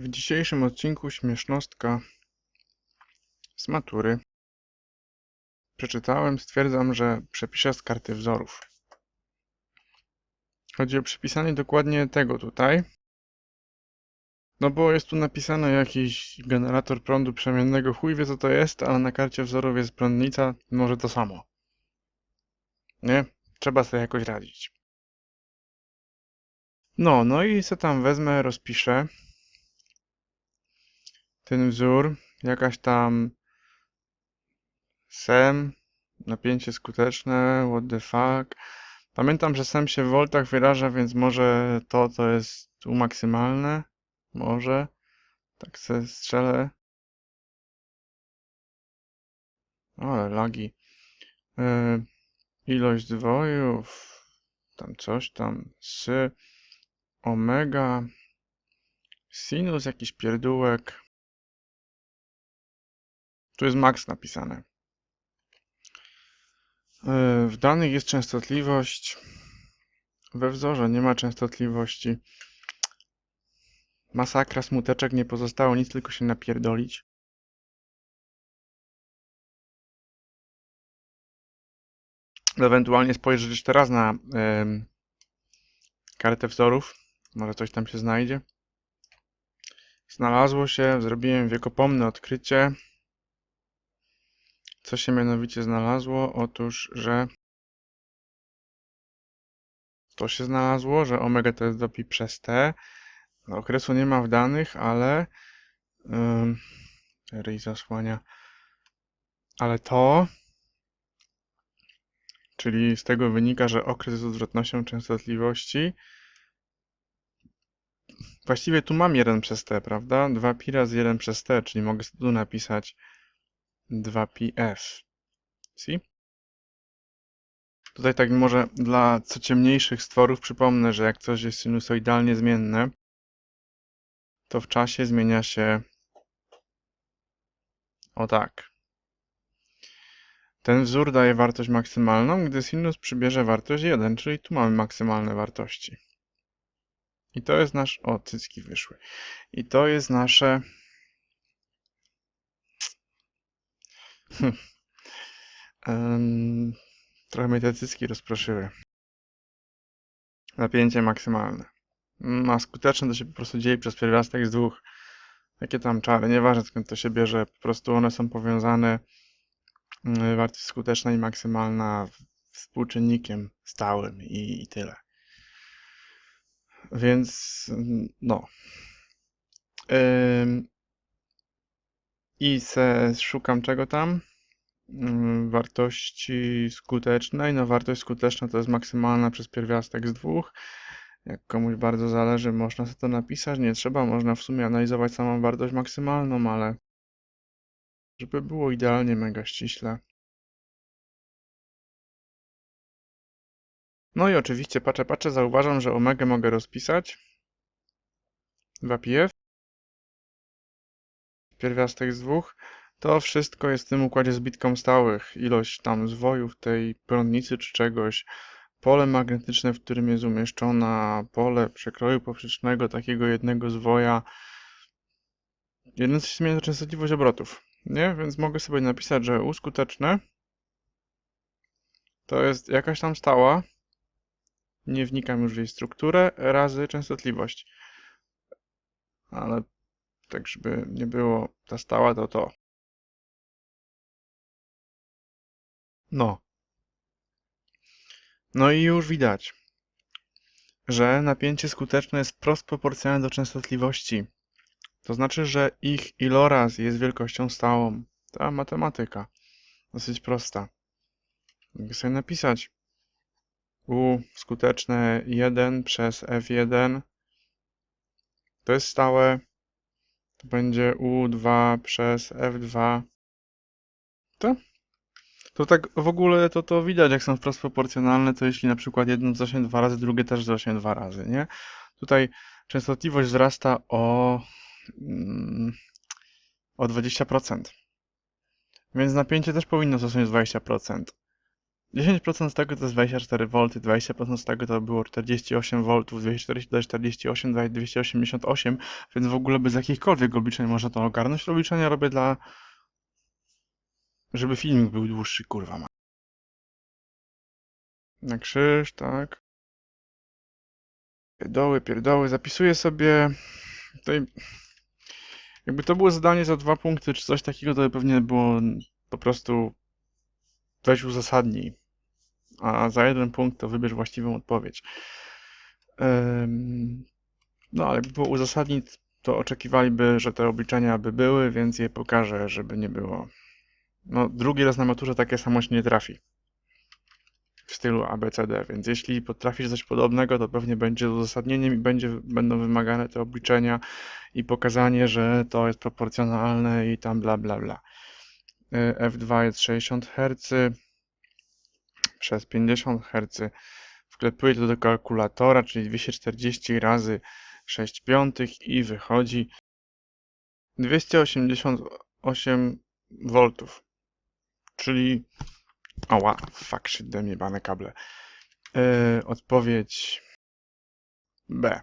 W dzisiejszym odcinku śmiesznostka z matury. Przeczytałem, stwierdzam, że przepiszę z karty wzorów. Chodzi o przypisanie dokładnie tego tutaj. No bo jest tu napisane jakiś generator prądu przemiennego, chuj wie co to jest, ale na karcie wzorów jest prądnica, może to samo. Nie? Trzeba sobie jakoś radzić. No, no i co tam wezmę, rozpiszę ten wzór, jakaś tam SEM, napięcie skuteczne, what the fuck. Pamiętam, że SEM się w voltach wyraża, więc może to, to jest tu maksymalne. Może. Tak se strzelę. Ale lagi. Yy, ilość zwojów. Tam coś tam. Z omega. Sinus jakiś pierdółek. Tu jest max napisane. Yy, W danych jest częstotliwość. We wzorze nie ma częstotliwości. Masakra, smuteczek, nie pozostało nic, tylko się napierdolić. Ewentualnie spojrzeć jeszcze raz na em, kartę wzorów. Może coś tam się znajdzie. Znalazło się, zrobiłem wiekopomne odkrycie. Co się mianowicie znalazło? Otóż, że to się znalazło, że omega to jest do przez t. Okresu nie ma w danych, ale ym, ryj zasłania. Ale to, czyli z tego wynika, że okres jest odwrotnością częstotliwości. Właściwie tu mam 1 przez t, prawda? 2 pi razy 1 przez t, czyli mogę tu napisać 2πf. See? Tutaj tak może dla co ciemniejszych stworów przypomnę, że jak coś jest sinusoidalnie zmienne, to w czasie zmienia się o tak. Ten wzór daje wartość maksymalną, gdy sinus przybierze wartość 1, czyli tu mamy maksymalne wartości. I to jest nasz... O, cycki wyszły. I to jest nasze... Em, trochę mnie te cycki rozproszyły. Napięcie maksymalne. A skuteczne to się po prostu dzieje przez pierwiastek z dwóch. Jakie tam czary, nieważne skąd to się bierze, po prostu one są powiązane. mm, Wartość skuteczna i maksymalna współczynnikiem stałym i, i tyle. Więc mm, no. I se szukam czego tam? Ym, Wartości skutecznej. No wartość skuteczna to jest maksymalna przez pierwiastek z dwóch. Jak komuś bardzo zależy, można sobie to napisać. Nie trzeba, można w sumie analizować samą wartość maksymalną, ale żeby było idealnie mega ściśle. No i oczywiście patrzę, patrzę, zauważam, że omegę mogę rozpisać. 2πf. Pierwiastek z dwóch. To wszystko jest w tym układzie zbitką stałych. Ilość tam zwojów tej prądnicy czy czegoś. Pole magnetyczne, w którym jest umieszczona, pole przekroju poprzecznego takiego jednego zwoja. Jeden się zmienia to częstotliwość obrotów, nie? Więc mogę sobie napisać, że U skuteczne to jest jakaś tam stała, nie wnikam już w jej strukturę, razy częstotliwość. Ale tak, żeby nie było ta stała, to to. No. No i już widać, że napięcie skuteczne jest wprost proporcjonalne do częstotliwości. To znaczy, że ich iloraz jest wielkością stałą. Ta matematyka. Dosyć prosta. Mogę sobie napisać U skuteczne 1 przez F1 to jest stałe. To będzie U2 przez F2. To? To tak w ogóle to, to widać, jak są wprost proporcjonalne, to jeśli na przykład jedno wzrośnie dwa razy, drugie też wzrośnie dwa razy, nie? Tutaj częstotliwość wzrasta o, mm, o 20%. Więc napięcie też powinno wzrosnąć 20%. 10% z tego to jest 24 V, 20% z tego to było 48 V, 240 to 48, 288, więc w ogóle bez jakichkolwiek obliczeń można to ogarnąć. Obliczenia robię dla... żeby filmik był dłuższy, kurwa ma. Na krzyż, tak. Pierdoły, pierdoły. Zapisuję sobie tutaj... Jakby to było zadanie za dwa punkty, czy coś takiego, to by pewnie było po prostu weź uzasadnij, a za jeden punkt to wybierz właściwą odpowiedź. No, ale jakby było uzasadnić, to oczekiwaliby, że te obliczenia by były, więc je pokażę, żeby nie było. No, drugi raz na maturze takie samo się nie trafi. W stylu ABCD, więc jeśli potrafisz coś podobnego, to pewnie będzie z uzasadnieniem i będzie, będą wymagane te obliczenia i pokazanie, że to jest proporcjonalne i tam bla bla bla. Y, F2 jest 60 Hz przez 50 Hz. Wklepuję to do kalkulatora, czyli 240 razy 6 piątych i wychodzi 288 V. Czyli... Ała, fuck shit, dałem jebane kable. Yy, odpowiedź B.